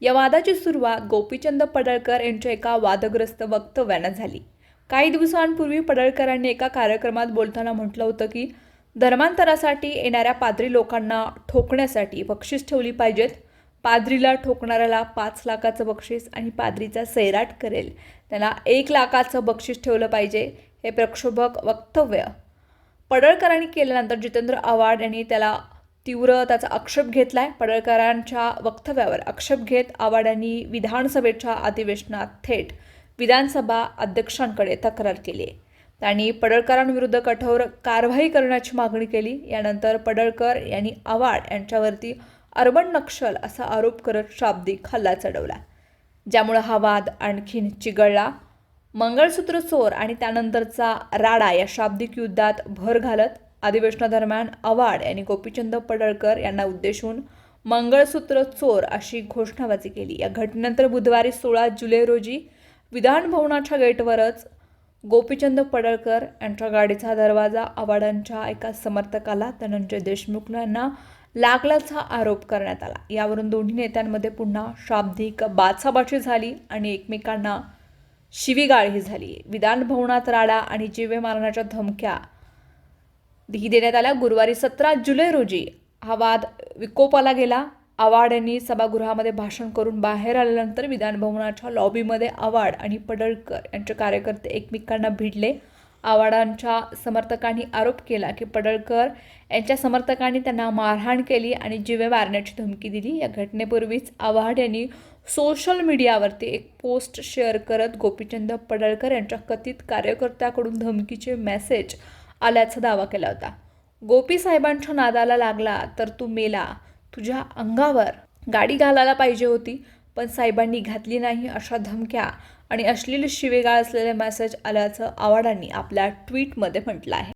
या वादाची सुरुवात गोपीचंद पडळकर यांच्या एका वादग्रस्त वक्तव्यानं झाली. काही दिवसांपूर्वी पडळकरांनी एका कार्यक्रमात बोलताना म्हटलं होतं की धर्मांतरासाठी येणाऱ्या पाद्री लोकांना ठोकण्यासाठी बक्षीस ठेवली पाहिजेत. पाद्रीला ठोकणाऱ्याला पाच लाखाचं बक्षीस आणि पाद्रीचा सैराट करेल. त्याला एक लाखाचं बक्षीस ठेवलं पाहिजे हे प्रक्षोभक वक्तव्य. पडळकरांनी केल्यानंतर जितेंद्र आव्हाड यांनी त्याला तीव्र त्याचा आक्षेप घेतलाय. पडळकरांच्या वक्तव्यावर आक्षेप घेत आव्हाड यांनी विधानसभेच्या अधिवेशनात थेट विधानसभा अध्यक्षांकडे तक्रार केली. आहे त्यांनी पडळकरांविरुद्ध कठोर कारवाई करण्याची मागणी केली. यानंतर पडळकर यांनी आव्हाड यांच्यावरती अर्बन नक्षल असा आरोप करत शाब्दिक हल्ला चढवला. ज्यामुळे हा वाद आणखीन चिघळला. मंगळसूत्र चोर आणि त्यानंतरचा राडा या शाब्दिक युद्धात भर घालत अधिवेशनादरम्यान आव्हाड यांनी गोपीचंद पडळकर यांना उद्देशून मंगळसूत्र चोर अशी घोषणाबाजी केली. या घटनेनंतर बुधवारी सोळा जुलै रोजी विधानभवनाच्या गेटवरच गोपीचंद पडळकर यांच्या गाडीचा दरवाजा आव्हाडांच्या एका समर्थकाला धनंजय देशमुख यांना लागल्याचा आरोप करण्यात आला. यावरून दोन्ही नेत्यांमध्ये पुन्हा शाब्दिक बाचाबाची झाली आणि एकमेकांना शिवीगाळही झाली. विधानभवनात राडा आणि जीवे मारण्याच्या धमक्या ही देण्यात आला. गुरुवारी सतरा जुलै रोजी हा वाद विकोपाला गेला. आव्हाड यांनी सभागृहामध्ये भाषण करून बाहेर आल्यानंतर विधानभवनाच्या लॉबीमध्ये आव्हाड आणि पडळकर यांचे कार्यकर्ते एकमेकांना भिडले. आवाडांच्या समर्थकांनी आरोप केला की पडळकर यांच्या समर्थकांनी त्यांना मारहाण केली आणि जिवे मारण्याची धमकी दिली. या घटनेपूर्वीच आव्हाड यांनी सोशल मीडियावरती एक पोस्ट शेअर करत गोपीचंद पडळकर यांच्या कथित कार्यकर्त्याकडून धमकीचे मेसेज आल्याचा दावा केला होता. गोपी साहेबांच्या नादाला लागला तर तू मेला. तुझ्या अंगावर गाडी घालायला पाहिजे होती पण साहेबांनी घातली नाही अशा धमक्या आणि अश्लील शिवेगाळ असलेले मेसेज आल्याचं आवाडांनी आपल्या ट्विटमध्ये म्हटलं आहे.